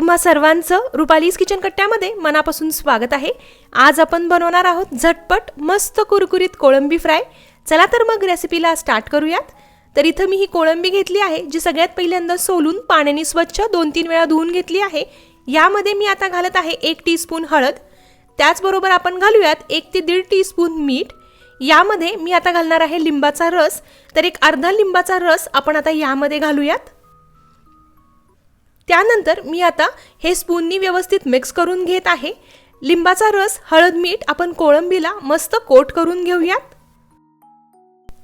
तुम्हा सर्वांचं रुपालीज किचन कट्ट्यामध्ये मनापासून स्वागत आहे. आज आपण बनवणार आहोत झटपट मस्त कुरकुरीत कोळंबी फ्राय. चला तर मग रेसिपीला स्टार्ट करूयात. तर इथं मी ही कोळंबी घेतली आहे जी सगळ्यात पहिल्यांदा सोलून पाण्याने स्वच्छ दोन तीन वेळा धुवून घेतली आहे. यामध्ये मी आता घालत आहे एक टीस्पून हळद. त्याचबरोबर आपण घालूयात एक ते दीड टीस्पून मीठ. यामध्ये मी आता घालणार आहे लिंबाचा रस. तर एक अर्धा लिंबाचा रस आपण आता यामध्ये घालूयात. त्यानंतर मी आता हे स्पूननी व्यवस्थित मिक्स करून घेत आहे. लिंबाचा रस हळद मीठ आपण कोळंबीला मस्त कोट करून घेऊयात.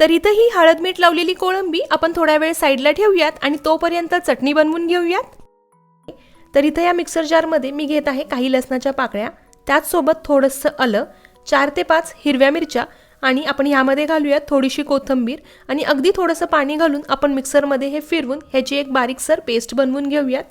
तर इथं ही हळद मीठ लावलेली कोळंबी आपण थोड्या वेळ साईडला ठेवूयात आणि तोपर्यंत चटणी बनवून घेऊयात. तर इथं या मिक्सर जारमध्ये मी घेत आहे काही लसणाच्या पाकळ्या. त्याचसोबत थोडंसं आलं चार ते पाच हिरव्या मिरच्या आणि आपण ह्यामध्ये घालूयात थोडीशी कोथिंबीर आणि अगदी थोडंसं पाणी घालून आपण मिक्सरमध्ये हे फिरवून ह्याची एक बारीकसर पेस्ट बनवून घेऊयात.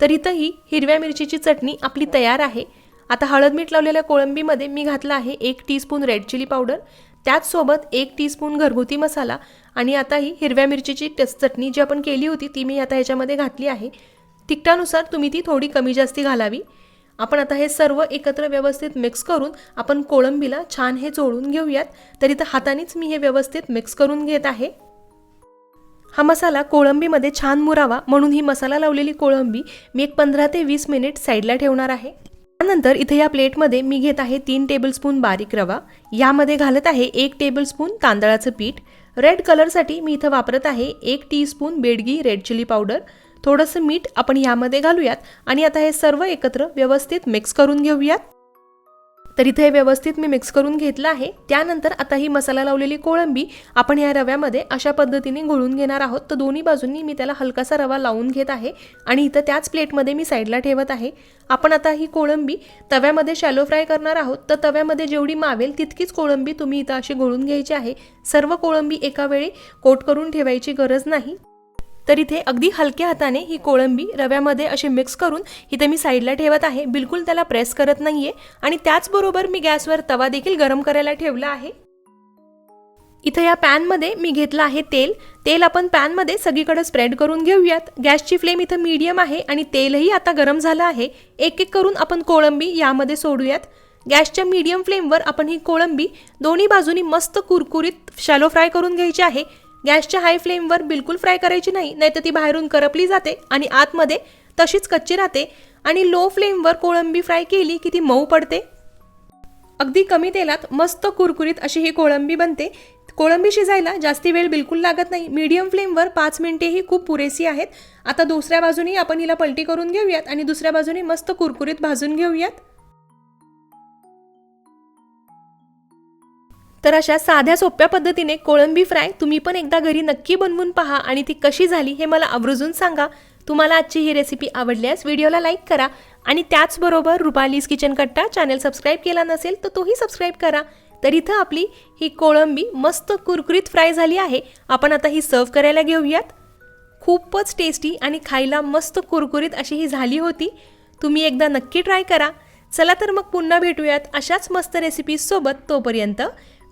तर इथंही हिरव्या मिरचीची चटणी आपली तयार आहे. आता हळद मीठ लावलेल्या कोळंबीमध्ये मी घातला आहे एक टीस्पून रेड चिली पावडर त्याचसोबत एक टीस्पून घरगुती मसाला आणि आता ही हिरव्या मिरचीची टेस्ट चटणी जी आपण केली होती ती मी आता ह्याच्यामध्ये घातली आहे. तिखटानुसार तुम्ही ती थोडी कमी जास्ती घालावी. आपण आता हे सर्व एकत्र व्यवस्थित मिक्स करून आपण कोळंबीला छान हे चोळून घेऊयात. तर इथं हातानेच मी हे व्यवस्थित मिक्स करून घेत आहे. हा मसाला कोळंबीमध्ये छान मुरावा म्हणून ही मसाला लावलेली कोळंबी मी एक पंधरा ते वीस मिनिट साईडला ठेवणार आहे. त्यानंतर इथे या प्लेटमध्ये मी घेत आहे तीन टेबलस्पून बारीक रवा. यामध्ये घालत आहे एक टेबलस्पून तांदळाचं पीठ. रेड कलरसाठी मी इथं वापरत आहे एक teaspoon Byadgi red chilli powder थोडंसं मीठ आपण यामध्ये घालूयात आणि आता हे सर्व एकत्र व्यवस्थित मिक्स करून घेऊयात. तर इथे हे व्यवस्थित मी मिक्स करून घेतलं आहे. त्यानंतर आता ही मसाला लावलेली कोळंबी आपण या रव्यामध्ये अशा पद्धतीने घोळून घेणार आहोत. तर दोन्ही बाजूंनी मी त्याला हलकासा रवा लावून घेत आहे आणि इथं त्याच प्लेटमध्ये मी साईडला ठेवत आहे. आपण आता ही कोळंबी तव्यामध्ये शॅलो फ्राय करणार आहोत. तर तव्यामध्ये जेवढी मावेल तितकीच कोळंबी तुम्ही इथं अशी घोळून घ्यायची आहे. सर्व कोळंबी एका वेळी कोट करून ठेवायची गरज नाही. तर इथे अगदी हलक्या हाताने ही कोळंबी रव्यामध्ये असे मिक्स करून इथे मी साईडला ठेवत आहे. बिलकुल त्याला प्रेस करत नाहीये. आणि त्याचबरोबर मी गॅसवर तवा देखील गरम करायला ठेवला आहे. इथं या पॅनमध्ये मी घेतलं आहे तेल. तेल आपण पॅनमध्ये सगळीकडे स्प्रेड करून घेऊयात. गॅसची फ्लेम इथं मीडियम आहे आणि तेलही आता गरम झालं आहे. एक एक करून आपण कोळंबी यामध्ये सोडूयात. गॅसच्या मीडियम फ्लेमवर आपण ही कोळंबी दोन्ही बाजूनी मस्त कुरकुरीत शॅलो फ्राय करून घ्यायची आहे. गॅसच्या हाय फ्लेमवर बिलकुल फ्राय करायची नाही नाहीतर ती बाहेरून करपली जाते आणि आतमध्ये तशीच कच्ची राहते आणि लो फ्लेमवर कोळंबी फ्राय केली की ती मऊ पडते. अगदी कमी तेलात मस्त कुरकुरीत अशी ही कोळंबी बनते. कोळंबी शिजायला जास्ती वेळ बिलकुल लागत नाही. मीडियम फ्लेमवर पाच मिनिटे ही खूप पुरेसी आहेत. आता दुसऱ्या बाजूनी आपण हिला पलटी करून घेऊयात आणि दुसऱ्या बाजूने मस्त कुरकुरीत भाजून घेऊयात. तर अशा साध्या सोप्या पद्धतीने कोळंबी फ्राय तुम्ही पण एकदा घरी नक्की बनवून पहा आणि ती कशी झाली हे मला आवर्जून सांगा. तुम्हाला आजची ही रेसिपी आवडल्यास व्हिडिओला लाईक करा आणि त्याचबरोबर Rupali's kitchen Katta channel subscribe केला नसेल तर तोही सबस्क्राईब करा. तर इथं आपली ही कोळंबी मस्त कुरकुरीत फ्राय झाली आहे. आपण आता ही सर्व करायला घेऊयात. खूपच टेस्टी आणि खायला मस्त कुरकुरीत अशी ही झाली होती. तुम्ही एकदा नक्की ट्राय करा. चला तर मग पुन्हा भेटूयात अशाच मस्त रेसिपीजसोबत तोपर्यंत.